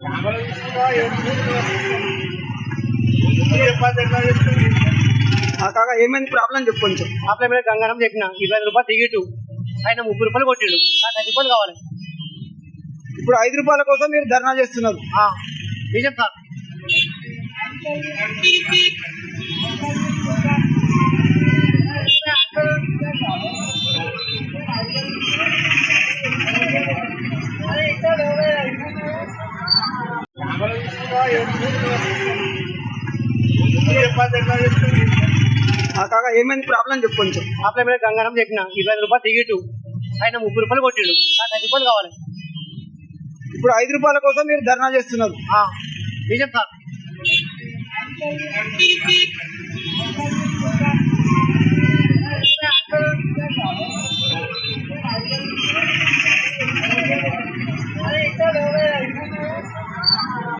కాక ఏమైంది? ప్రాబ్లం చెప్పు కొంచెం. అప్లై మీద గంగారం చెప్పిన. ఇరవై రూపాయలు టికెట్. ఆయన ముప్పై రూపాయలు కొట్టిండు. నాకు ఐదు రూపాయలు కావాలి. ఇప్పుడు ఐదు రూపాయల కోసం మీరు ధర్నా చేస్తున్నారు. ఆ, నిజం సార్ కాక ఏమైంది ప్రాబ్లం చెప్పు కొంచెం. అప్లై మీద గంగారం చెప్పిన? ఇరవై ఐదు రూపాయలు టికెట్ ఆయన ముప్పై రూపాయలు కొట్టిండు. నాకు ఐదు రూపాయలు కావాలి. ఇప్పుడు ఐదు రూపాయల కోసం మీరు ధర్నా చేస్తున్నారు. నిజం సార్.